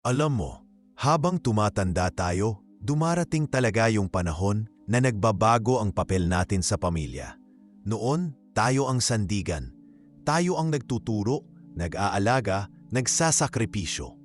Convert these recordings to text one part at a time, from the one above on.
Alam mo, habang tumatanda tayo, dumarating talaga yung panahon na nagbabago ang papel natin sa pamilya. Noon, tayo ang sandigan. Tayo ang nagtuturo, nag-aalaga, nagsasakripisyo.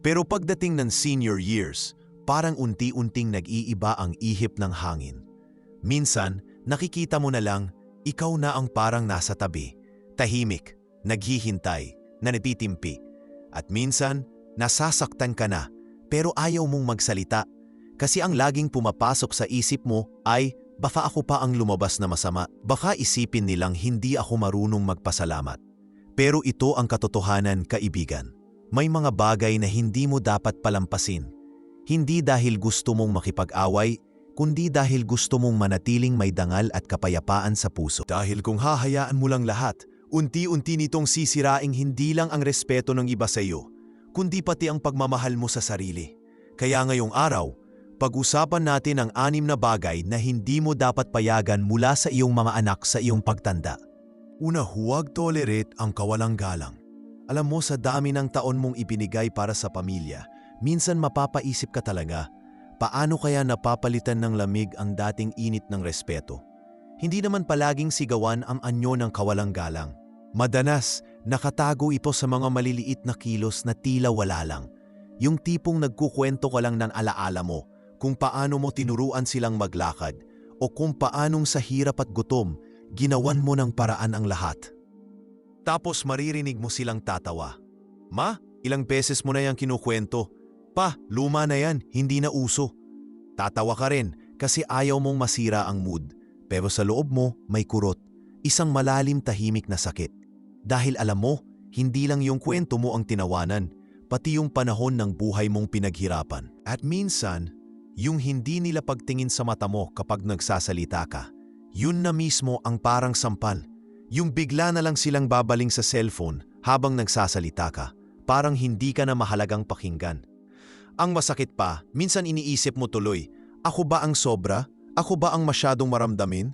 Pero pagdating ng senior years, parang unti-unting nag-iiba ang ihip ng hangin. Minsan, nakikita mo na lang, ikaw na ang parang nasa tabi, tahimik, naghihintay, nanititimpi. At minsan, nasasaktan ka na pero ayaw mong magsalita kasi ang laging pumapasok sa isip mo ay baka ako pa ang lumabas na masama, baka isipin nilang hindi ako marunong magpasalamat. Pero ito ang katotohanan, kaibigan. May mga bagay na hindi mo dapat palampasin. Hindi dahil gusto mong makipag-away, kundi dahil gusto mong manatiling may dangal at kapayapaan sa puso. Dahil kung hahayaan mo lang lahat, unti-unti nitong sisiraing hindi lang ang respeto ng iba sa iyo, kundi pati ang pagmamahal mo sa sarili. Kaya ngayong araw, pag-usapan natin ang anim na bagay na hindi mo dapat payagan mula sa iyong mga anak sa iyong pagtanda. Una, huwag tolerate ang kawalang galang. Alam mo sa dami ng taon mong ibinigay para sa pamilya, minsan mapapaisip ka talaga, paano kaya napapalitan ng lamig ang dating init ng respeto? Hindi naman palaging sigawan ang anyo ng kawalang galang. Madanas, nakatago ito sa mga maliliit na kilos na tila wala lang. Yung tipong nagkukwento ka lang ng alaala mo kung paano mo tinuruan silang maglakad o kung paanong sa hirap at gutom, ginawan mo ng paraan ang lahat. Tapos maririnig mo silang tatawa. Ma, ilang beses mo na yan kinukwento. Pa, luma na yan, hindi na uso. Tatawa ka rin kasi ayaw mong masira ang mood. Pero sa loob mo, may kurot. Isang malalim tahimik na sakit. Dahil alam mo, hindi lang yung kwento mo ang tinawanan, pati yung panahon ng buhay mong pinaghirapan. At minsan, yung hindi nila pagtingin sa mata mo kapag nagsasalita ka, yun na mismo ang parang sampal. Yung bigla na lang silang babaling sa cellphone habang nagsasalita ka, parang hindi ka na mahalagang pakinggan. Ang masakit pa, minsan iniisip mo tuloy, ako ba ang sobra? Ako ba ang masyadong maramdamin?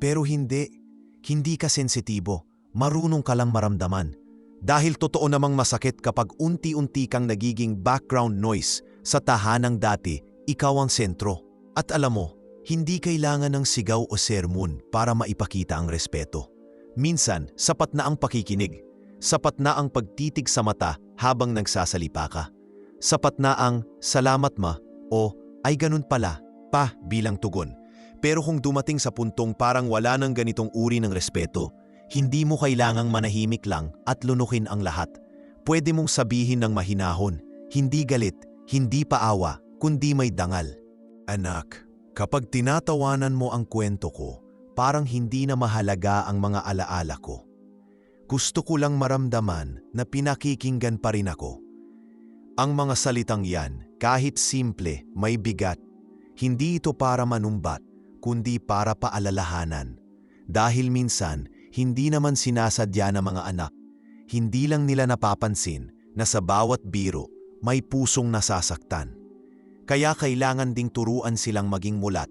Pero hindi, hindi ka sensitibo marunong ka lang maramdaman. Dahil totoo namang masakit kapag unti-unti kang nagiging background noise sa tahanang dati, ikaw ang sentro. At alam mo, hindi kailangan ng sigaw o sermon para maipakita ang respeto. Minsan, sapat na ang pakikinig. Sapat na ang pagtitig sa mata habang nagsasalipa ka. Sapat na ang salamat ma o ay ganun pala pa bilang tugon. Pero kung dumating sa puntong parang wala ng ganitong uri ng respeto, hindi mo kailangang manahimik lang at lunukin ang lahat. Pwede mong sabihin ng mahinahon, hindi galit, hindi paawa, kundi may dangal. Anak, kapag tinatawanan mo ang kwento ko, parang hindi na mahalaga ang mga alaala ko. Gusto ko lang maramdaman na pinakikinggan pa rin ako. Ang mga salitang yan, kahit simple, may bigat. Hindi ito para manumbat, kundi para paalalahanan. Dahil minsan, hindi naman sinasadya ng mga anak. Hindi lang nila napapansin na sa bawat biro may pusong nasasaktan. Kaya kailangan ding turuan silang maging mulat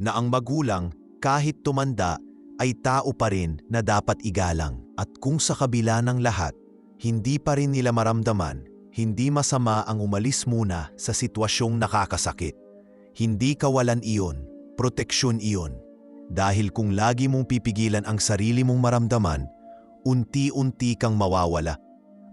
na ang magulang kahit tumanda ay tao pa rin na dapat igalang. At kung sa kabila ng lahat, hindi pa rin nila maramdaman, hindi masama ang umalis muna sa sitwasyong nakakasakit. Hindi kawalan iyon, proteksyon iyon. Dahil kung lagi mong pipigilan ang sarili mong maramdaman, unti-unti kang mawawala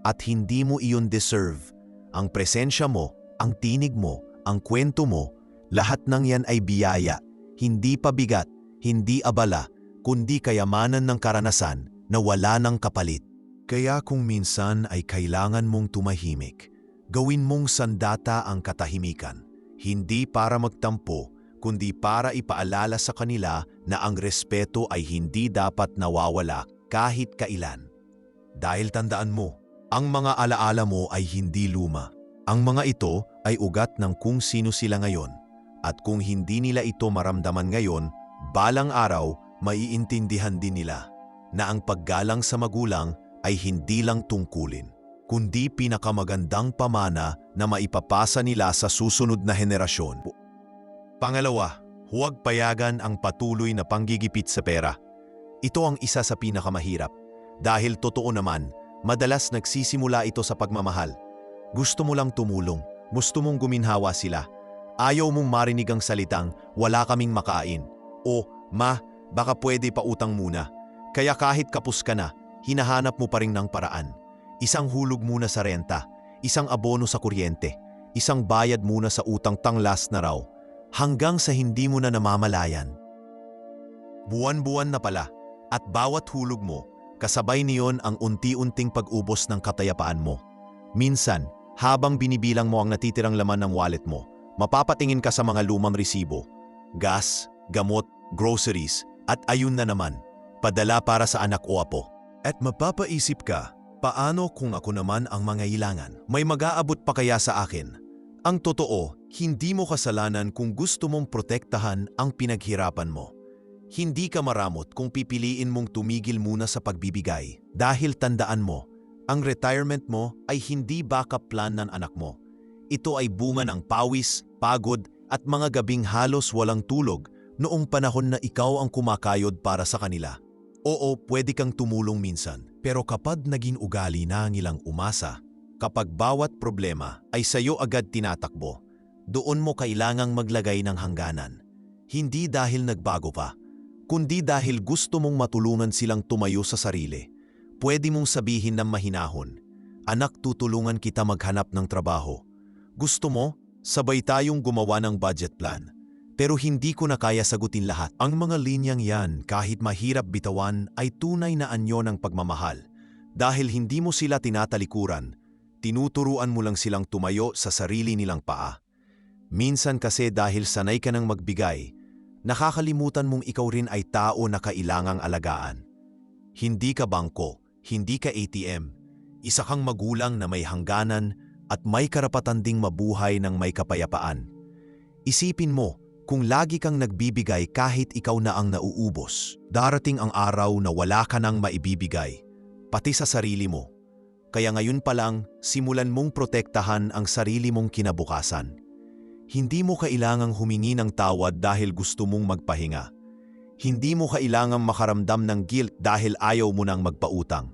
at hindi mo iyon deserve. Ang presensya mo, ang tinig mo, ang kwento mo, lahat ng yan ay biyaya, hindi pabigat, hindi abala, kundi kayamanan ng karanasan na wala ng kapalit. Kaya kung minsan ay kailangan mong tumahimik, gawin mong sandata ang katahimikan, hindi para magtampo, kundi para ipaalala sa kanila na ang respeto ay hindi dapat nawawala kahit kailan. Dahil tandaan mo, ang mga alaala mo ay hindi luma. Ang mga ito ay ugat ng kung sino sila ngayon. At kung hindi nila ito maramdaman ngayon, balang araw maiintindihan din nila na ang paggalang sa magulang ay hindi lang tungkulin, kundi pinakamagandang pamana na maipapasa nila sa susunod na henerasyon. Pangalawa, huwag payagan ang patuloy na panggigipit sa pera. Ito ang isa sa pinakamahirap dahil totoo naman, madalas nagsisimula ito sa pagmamahal. Gusto mo lang tumulong. Gusto mong guminhawa sila. Ayaw mong marinig ang salitang, wala kaming makain. O, ma, baka pwede pa utang muna. Kaya kahit kapus ka na, hinahanap mo pa rin ng paraan. Isang hulog muna sa renta, isang abono sa kuryente, isang bayad muna sa utang tanglas na raw, hanggang sa hindi mo na namamalayan. Buwan-buwan na pala, at bawat hulog mo, kasabay niyon ang unti-unting pag-ubos ng katayapaan mo. Minsan, habang binibilang mo ang natitirang laman ng wallet mo, mapapatingin ka sa mga lumang resibo, gas, gamot, groceries, at ayun na naman, padala para sa anak o apo. At mapapaisip ka, paano kung ako naman ang mangailangan? May mag-aabot pa kaya sa akin? Ang totoo, hindi mo kasalanan kung gusto mong protektahan ang pinaghirapan mo. Hindi ka maramot kung pipiliin mong tumigil muna sa pagbibigay dahil tandaan mo, ang retirement mo ay hindi backup plan ng anak mo. Ito ay bunga ng pawis, pagod at mga gabing halos walang tulog noong panahon na ikaw ang kumakayod para sa kanila. Oo, pwede kang tumulong minsan, pero kapag naging ugali na ang ilang umasa, kapag bawat problema ay sayo agad tinatakbo, doon mo kailangang maglagay ng hangganan. Hindi dahil nagbago pa, kundi dahil gusto mong matulungan silang tumayo sa sarili. Pwede mong sabihin ng mahinahon, Anak, tutulungan kita maghanap ng trabaho. Gusto mo? Sabay tayong gumawa ng budget plan. Pero hindi ko na kaya sagutin lahat. Ang mga linyang yan, kahit mahirap bitawan, ay tunay na anyo ng pagmamahal. Dahil hindi mo sila tinatalikuran, tinuturuan mo lang silang tumayo sa sarili nilang paa. Minsan kasi dahil sanay ka nang magbigay, nakakalimutan mong ikaw rin ay tao na kailangang alagaan. Hindi ka bangko, hindi ka ATM, isa kang magulang na may hangganan at may karapatan ding mabuhay ng may kapayapaan. Isipin mo, kung lagi kang nagbibigay kahit ikaw na ang nauubos, darating ang araw na wala ka nang maibibigay, pati sa sarili mo. Kaya ngayon pa lang, simulan mong protektahan ang sarili mong kinabukasan. Hindi mo kailangang humingi ng tawad dahil gusto mong magpahinga. Hindi mo kailangang makaramdam ng guilt dahil ayaw mo nang magpautang.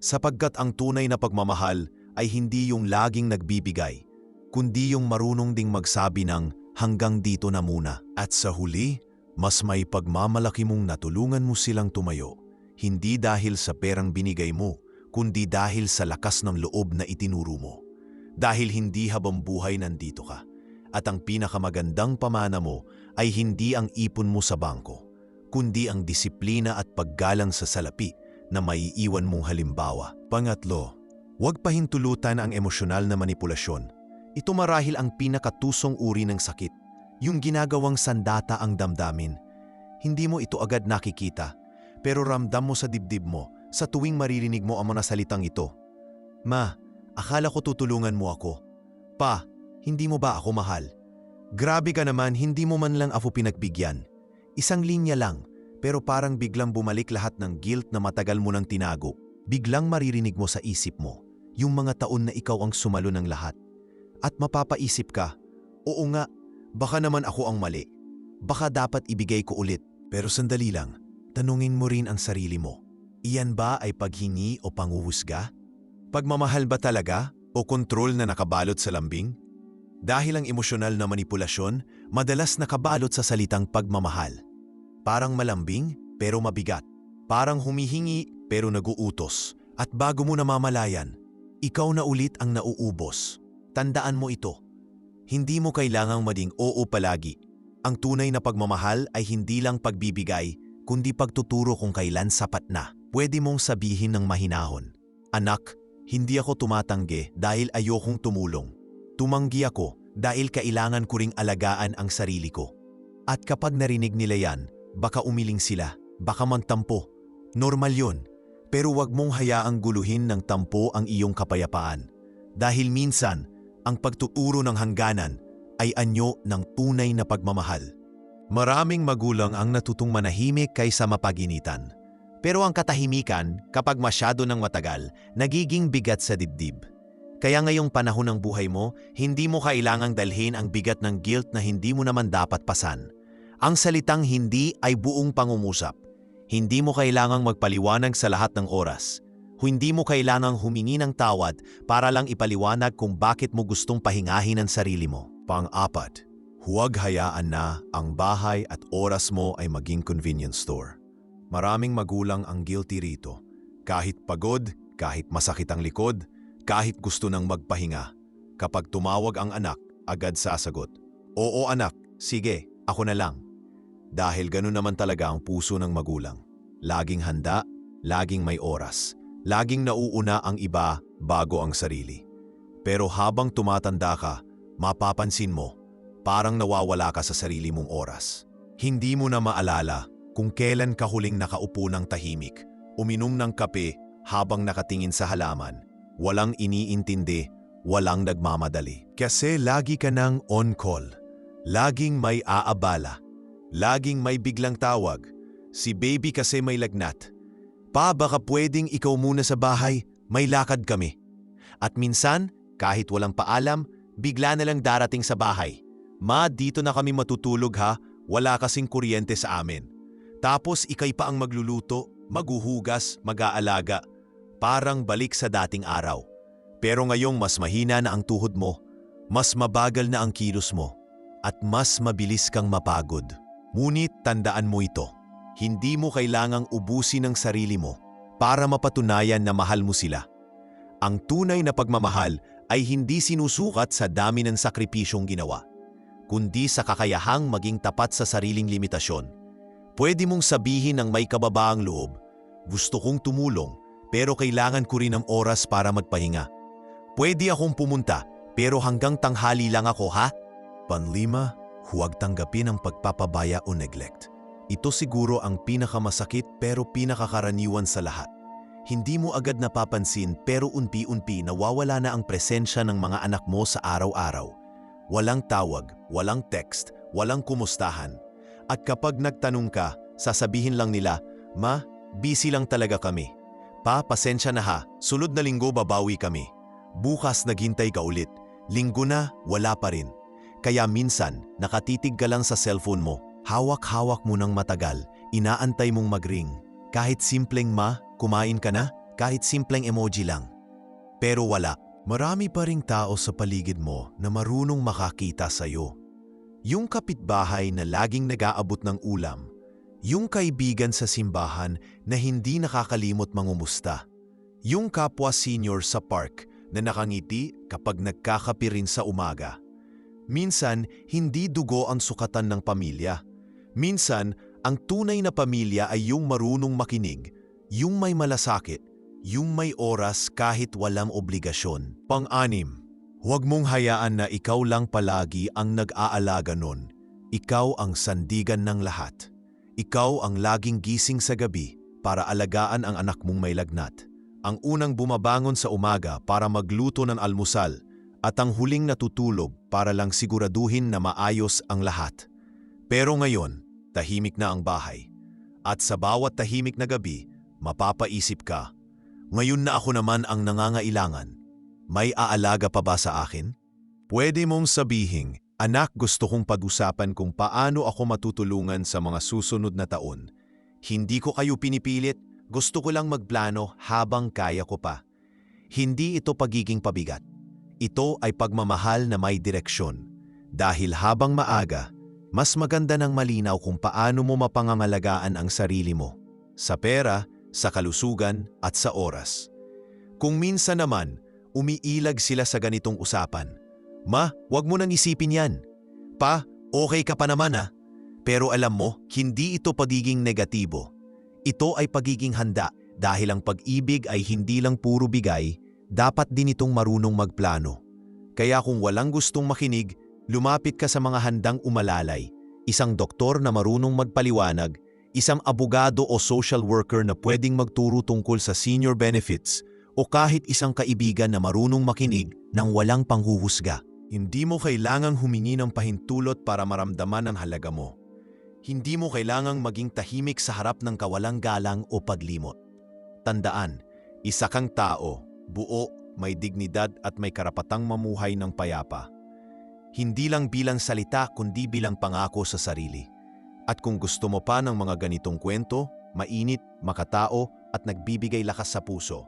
Sapagkat ang tunay na pagmamahal ay hindi yung laging nagbibigay, kundi yung marunong ding magsabi ng hanggang dito na muna. At sa huli, mas may pagmamalaki mong natulungan mo silang tumayo, hindi dahil sa perang binigay mo, kundi dahil sa lakas ng loob na itinuro mo. Dahil hindi habang buhay nandito ka. At ang pinakamagandang pamana mo ay hindi ang ipon mo sa bangko, kundi ang disiplina at paggalang sa salapi na maiiwan mong halimbawa. Pangatlo, huwag pahintulutan ang emosyonal na manipulasyon. Ito marahil ang pinakatusong uri ng sakit, yung ginagawang sandata ang damdamin. Hindi mo ito agad nakikita, pero ramdam mo sa dibdib mo sa tuwing maririnig mo ang mga salitang ito. Ma, akala ko tutulungan mo ako. Pa, hindi mo ba ako mahal? Grabe ka naman, hindi mo man lang ako pinagbigyan. Isang linya lang, pero parang biglang bumalik lahat ng guilt na matagal mo nang tinago. Biglang maririnig mo sa isip mo, yung mga taon na ikaw ang sumalo ng lahat. At mapapaisip ka, oo nga, baka naman ako ang mali. Baka dapat ibigay ko ulit. Pero sandali lang, tanungin mo rin ang sarili mo. Iyan ba ay paghingi o panguhusga? Pagmamahal ba talaga o kontrol na nakabalot sa lambing? Dahil ang emosyonal na manipulasyon, madalas nakabalot sa salitang pagmamahal. Parang malambing pero mabigat. Parang humihingi pero naguutos. At bago mo namamalayan, ikaw na ulit ang nauubos. Tandaan mo ito. Hindi mo kailangang mading oo palagi. Ang tunay na pagmamahal ay hindi lang pagbibigay, kundi pagtuturo kung kailan sapat na. Pwede mong sabihin ng mahinahon, Anak, hindi ako tumatanggi dahil ayokong tumulong. Tumanggi ako dahil kailangan ko ring alagaan ang sarili ko. At kapag narinig nila yan, Baka umiling sila, baka mantampo. Normal yon. Pero wag mong hayaang guluhin ng tampo ang iyong kapayapaan. Dahil minsan, ang pagtuturo ng hangganan ay anyo ng tunay na pagmamahal. Maraming magulang ang natutong manahimik kaysa mapaginitan. Pero ang katahimikan, kapag masyado ng matagal, nagiging bigat sa dibdib. Kaya ngayong panahon ng buhay mo, hindi mo kailangang dalhin ang bigat ng guilt na hindi mo naman dapat pasan. Ang salitang hindi ay buong pangungusap. Hindi mo kailangang magpaliwanag sa lahat ng oras. Hindi mo kailangang humingi ng tawad para lang ipaliwanag kung bakit mo gustong pahingahin ang sarili mo. Pang-apat, huwag hayaan na ang bahay at oras mo ay maging convenience store. Maraming magulang ang guilty rito. Kahit pagod, kahit masakit ang likod, kahit gusto nang magpahinga. Kapag tumawag ang anak, agad sasagot. Oo anak, sige, ako na lang. Dahil ganun naman talaga ang puso ng magulang. Laging handa, laging may oras. Laging nauuna ang iba bago ang sarili. Pero habang tumatanda ka, mapapansin mo, parang nawawala ka sa sarili mong oras. Hindi mo na maalala kung kailan ka huling nakaupo ng tahimik, uminom ng kape habang nakatingin sa halaman, walang iniintindi, walang nagmamadali. Kasi lagi ka nang on call, laging may aabala, laging may biglang tawag. Si baby kasi may lagnat, Pa, baka pwedeng ikaw muna sa bahay, may lakad kami. At minsan, kahit walang paalam, bigla na lang darating sa bahay. Ma, dito na kami matutulog ha, wala kasing kuryente sa amin. Tapos ikay pa ang magluluto, maghuhugas, mag-aalaga. Parang balik sa dating araw. Pero ngayong mas mahina na ang tuhod mo, mas mabagal na ang kilos mo, at mas mabilis kang mapagod. Ngunit tandaan mo ito. Hindi mo kailangang ubusin ang sarili mo para mapatunayan na mahal mo sila. Ang tunay na pagmamahal ay hindi sinusukat sa dami ng sakripisyong ginawa, kundi sa kakayahang maging tapat sa sariling limitasyon. Pwede mong sabihin ng may kababaang loob, gusto kong tumulong pero kailangan ko rin ng oras para magpahinga. Pwede akong pumunta pero hanggang tanghali lang ako ha? Panlima, huwag tanggapin ang pagpapabaya o neglect. Ito siguro ang pinakamasakit pero pinakakaraniwan sa lahat. Hindi mo agad napapansin pero unti-unti nawawala na ang presensya ng mga anak mo sa araw-araw. Walang tawag, walang text, walang kumustahan. At kapag nagtanong ka, sasabihin lang nila, Ma, busy lang talaga kami. Pa, pasensya na ha, sunod na linggo babawi kami. Bukas naghintay ka ulit. Linggo na, wala pa rin. Kaya minsan, nakatitig ka lang sa cellphone mo Hawak-hawak mo ng matagal, inaantay mong magring. Kahit simpleng ma, kumain ka na, kahit simpleng emoji lang. Pero wala, marami pa ring tao sa paligid mo na marunong makakita sa'yo. Yung kapitbahay na laging nag-aabot ng ulam, yung kaibigan sa simbahan na hindi nakakalimot mangumusta, yung kapwa senior sa park na nakangiti kapag nagkakapirin sa umaga. Minsan, hindi dugo ang sukatan ng pamilya Minsan, ang tunay na pamilya ay yung marunong makinig, yung may malasakit, yung may oras kahit walang obligasyon. Pang-anim, huwag mong hayaan na ikaw lang palagi ang nag-aalaga nun. Ikaw ang sandigan ng lahat. Ikaw ang laging gising sa gabi para alagaan ang anak mong may lagnat. Ang unang bumabangon sa umaga para magluto ng almusal at ang huling natutulog para lang siguraduhin na maayos ang lahat. Pero ngayon, tahimik na ang bahay. At sa bawat tahimik na gabi, mapapaisip ka, ngayon na ako naman ang nangangailangan. May aalaga pa ba sa akin? Pwede mong sabihin, anak gusto kong pag-usapan kung paano ako matutulungan sa mga susunod na taon. Hindi ko kayo pinipilit, gusto ko lang magplano habang kaya ko pa. Hindi ito pagiging pabigat. Ito ay pagmamahal na may direksyon. Dahil habang maaga, mas maganda ng malinaw kung paano mo mapangangalagaan ang sarili mo, sa pera, sa kalusugan at sa oras. Kung minsan naman, umiilag sila sa ganitong usapan. Ma, wag mo nang isipin yan. Pa, okay ka pa naman ha. Pero alam mo, hindi ito pagiging negatibo. Ito ay pagiging handa dahil ang pag-ibig ay hindi lang puro bigay, dapat din itong marunong magplano. Kaya kung walang gustong makinig, lumapit ka sa mga handang umalalay, isang doktor na marunong magpaliwanag, isang abogado o social worker na pwedeng magturo tungkol sa senior benefits, o kahit isang kaibigan na marunong makinig nang walang panghuhusga. Hindi mo kailangang humingi ng pahintulot para maramdaman ang halaga mo. Hindi mo kailangang maging tahimik sa harap ng kawalang galang o paglimot. Tandaan, isa kang tao, buo, may dignidad at may karapatang mamuhay ng payapa hindi lang bilang salita kundi bilang pangako sa sarili. At kung gusto mo pa ng mga ganitong kwento, mainit, makatao at nagbibigay lakas sa puso,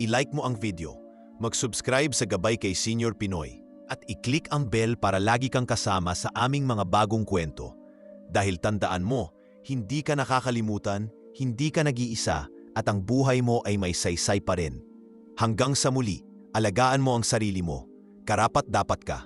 i-like mo ang video, mag-subscribe sa Gabay kay Senior Pinoy, at i-click ang bell para lagi kang kasama sa aming mga bagong kwento. Dahil tandaan mo, hindi ka nakakalimutan, hindi ka nag-iisa, at ang buhay mo ay may saysay pa rin. Hanggang sa muli, alagaan mo ang sarili mo. Karapat dapat ka.